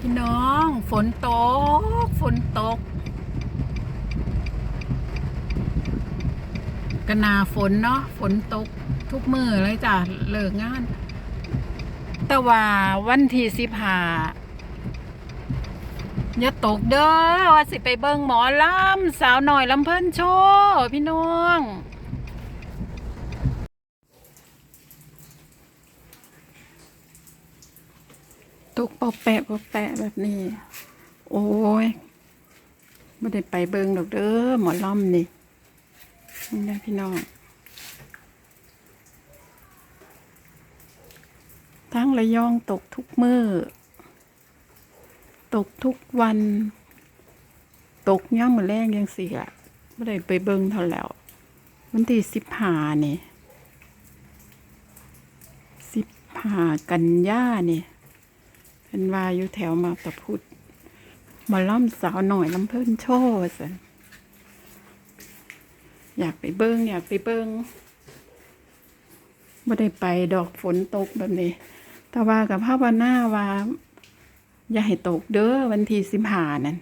พี่น้องฝนตก ฝนตกกนาฝนเนาะฝนตกทุกมือเลยจ้ะเลิกงาน แต่ว่าวันที่สิบหาอย่าตกเด้อว่าสิไปเบิ่งหมอลำสาวหน่อยลำเพิ่นโชว์พี่น้อง ตกปอแปะปอแปะแบบนี้ โอ้ยไม่ได้ไปเบิงดอกเด้อหมอล่ำนี่นี่นะพี่น้องทั้งระยองตกทุกมือตกทุกวัน ตกย่ำมือแรงยังเสียไม่ได้ไปเบิงเท่าแล้ว วันที่สิบหานี่สิบหากันย่านี่ เป็นวาอยู่แถวมาตะพุดมาล่อมสาวหน่อยลำเพิ่นโชว์สันอยากไปเบิ้งอยากไปเบิ้งไม่ได้ไปดอกฝนตกแบบนี้ แต่ว่ากับภาวนาว่า อย่าให้ตกเด้อวันที่สิบหานั่น